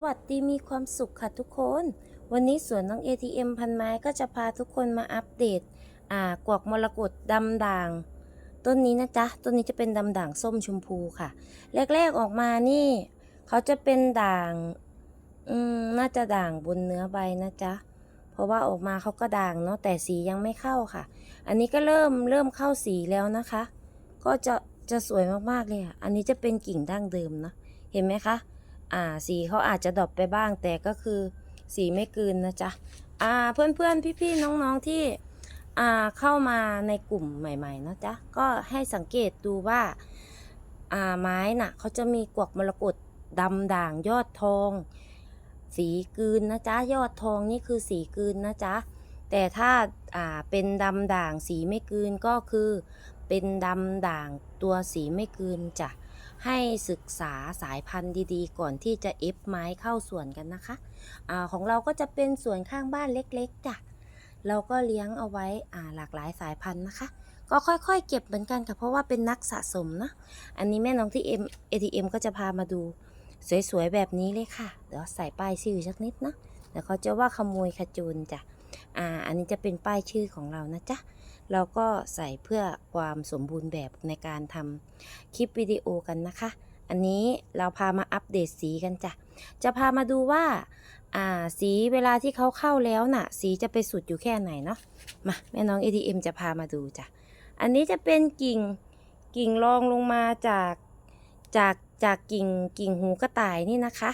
สวัสดีมีความสุขค่ะทุกคน วันนี้สวนน้อง ATM พันไม้ก็จะพาทุกคนมาอัปเดต อ่ากวกมรกตดำด่าง ต้นนี้นะจ๊ะ ต้นนี้จะเป็นดำด่างส้มชมพูค่ะ แรกๆออกมานี่ เขาจะเป็นด่าง อืม น่าจะด่างบนเนื้อใบนะจ๊ะ เพราะว่าออกมาเขาก็ด่างเนาะแต่สียังไม่เข้าค่ะ อันนี้ก็เริ่มเริ่มเข้าสีแล้วนะคะ ก็จะจะสวยมากๆเลยค่ะ อันนี้จะเป็นกิ่งดั้งเดิมนะ เห็นไหมคะ อ่าสีเขาอาจจะดรอปไปบ้าง แต่ก็คือสีไม่กืนนะจ๊ะอ่าเพื่อนๆพี่ๆน้องๆที่อ่าเข้ามาในกลุ่มใหม่ๆนะจ๊ะก็ให้สังเกตดูว่าอ่าไม้น่ะเขาจะมีกวกมรกตดำด่างยอดทอง สีกืนนะจ๊ะยอดทองนี่คือสีกืนนะจ๊ะแต่ถ้าอ่าเป็นดำด่างสีไม่กืนก็คือเป็นดำด่างตัวสีไม่กืนจ้ะ ให้ศึกษาสายพันธุ์ดีๆ ก่อนที่จะเอฟไม้เข้าสวนกันนะคะอ่าของเราก็จะเป็นสวนข้างบ้านเล็กๆจ้ะเราก็เลี้ยงเอาไว้อ่าหลากหลายสายพันธุ์นะคะ ก็ค่อยๆ เก็บเหมือนกันค่ะเพราะว่าเป็นนักสะสมนะอันนี้แม่น้องที่ M ATM ก็จะพามาดูสวยๆแบบนี้เลยค่ะ เดี๋ยวใส่ป้ายชื่อสักนิดนะเดี๋ยวเขาจะว่าขโมยขจูนจ้ะอ่าอันนี้จะเป็นป้ายชื่อของเรานะจ๊ะ เราก็ใส่เพื่อความสมบูรณ์แบบในการทำคลิปวิดีโอกันนะคะ อันนี้เราพามาอัปเดตสีกันจ้ะ จะพามาดูว่าอ่าสีเวลาที่เขาเข้าแล้วน่ะ สีจะไปสุดอยู่แค่ไหนเนาะ มาแม่น้อง ATM จะพามาดูจ้ะ อันนี้จะเป็นกิ่งกิ่งรองลงมาจากจากจากกิ่งกิ่งหูกระต่ายนี่นะคะ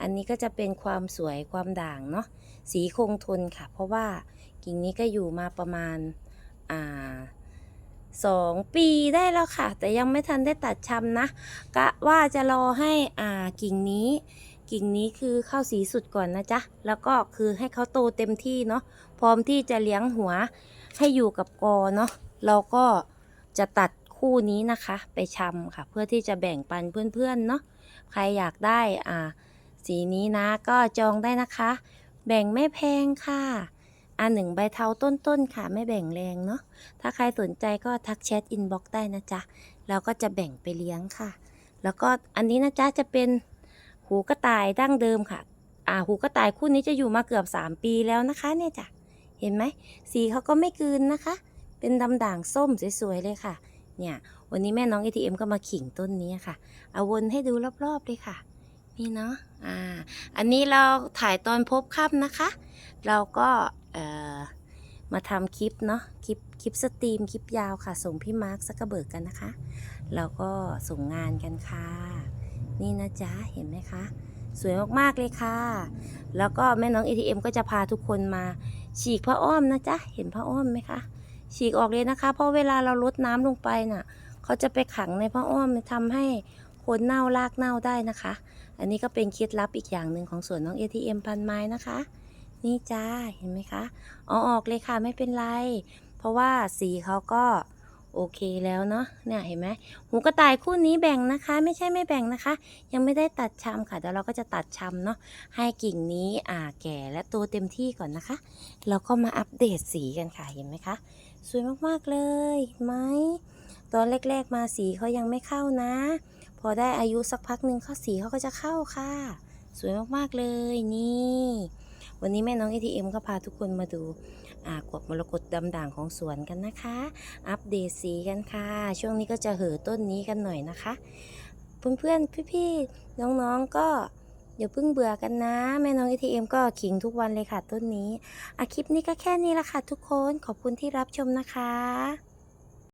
อันนี้ก็จะเป็นความสวยความด่างเนาะ สีคงทนค่ะ เพราะว่ากิ่งนี้ก็อยู่มาประมาณ อ่าสองปีได้แล้วค่ะ แต่ยังไม่ทันได้ตัดชำนะกะว่าจะรอให้อ่ากิ่งนี้ กิ่งนี้คือเข้าสีสุดก่อนนะจ๊ะ แล้วก็คือให้เขาโตเต็มที่เนาะพร้อมที่จะเลี้ยงหัวให้อยู่กับกอเนาะเราก็จะตัดคู่นี้นะคะ ไปชำค่ะ เพื่อที่จะแบ่งปันเพื่อนๆเนาะใครอยากได้อ่าสีนี้นะก็จองได้นะคะ แบ่งไม่แพงค่ะ อ่าหนึ่งใบเทาต้นๆค่ะ ไม่แบ่งแรงเนาะถ้าใครสนใจก็ทักแชทอินบ็อกได้นะจ๊ะเราก็จะแบ่งไปเลี้ยงค่ะ แล้วก็อันนี้นะจ๊ะจะเป็นหูกระต่ายดั้งเดิมค่ะ อ่าหูกระต่ายคู่นี้จะอยู่มาเกือบ 3 ปีแล้วนะคะเนี่ยจ้ะเห็นไหมสีเขาก็ไม่กืนนะคะ เป็นดำด่างส้มสวยๆเลยค่ะ เนี่ยวันนี้แม่น้อง ATM ก็มาขิงต้นนี้ค่ะ เอาวนให้ดูรอบๆเลยค่ะ นี่เนาะอ่าอันนี้เราถ่ายตอนพบค่ำนะคะ เราก็เอ่อมาทำคลิปเนาะคลิปคลิปสตรีมคลิปยาวค่ะ ส่งพี่มาร์คซักกระเบิกกันนะคะเราก็ส่งงานกันค่ะ นี่นะจ๊ะเห็นไหมคะ สวยมากๆเลยค่ะ แล้วก็แม่น้อง ATM ก็จะพาทุกคนมาฉีกผ้าอ้อมนะจ๊ะเห็นผ้าอ้อมไหมคะฉีกออกเลยนะคะ เพราะเวลาเราลดน้ำลงไปน่ะ เขาจะไปขังในผ้าอ้อมทำให้ คนเน่ารากเน่าได้นะคะ อันนี้ก็เป็นเคล็ดลับอีกอย่างหนึ่งของสวนน้อง ATM พันไม้นะคะ นี่จ้าเห็นไหมคะอาออกเลยค่ะไม่เป็นไร เพราะว่าสีเขาก็โอเคแล้วเนาะเนี่ยเห็นไหมหูกระต่ายคู่นี้แบ่งนะคะ ไม่ใช่ไม่แบ่งนะคะ ยังไม่ได้ตัดชำค่ะเดี๋ยวเราก็จะตัดชำเนาะให้กิ่งนี้อ่าแก่และโตเต็มที่ก่อนนะคะเราก็มาอัปเดตสีกันค่ะเห็นไหมคะสวยมากๆเลยไหมตอนแรก ๆ มาสีเขายังไม่เข้านะ อได้อายุสักพักหนึ่งข้าสีเขาก็จะเข้าค่ะ สวยมากๆเลยนี่ วันนี้แม่น้อง ATM ก็พาทุกคนมาดูอากวกมรกตดำด่างของสวนกันนะคะ อัปเดตสีกันค่ะ ช่วงนี้ก็จะเห่อต้นนี้กันหน่อยนะคะ เพื่อนๆ พี่ๆ น้องๆ ก็อย่าเพิ่งเบื่อกันนะ แม่น้อง ATM ก็ขิงทุกวันเลยค่ะต้นนี้อะคลิปนี้ก็แค่นี้ละค่ะทุกคน ขอบคุณที่รับชมนะคะ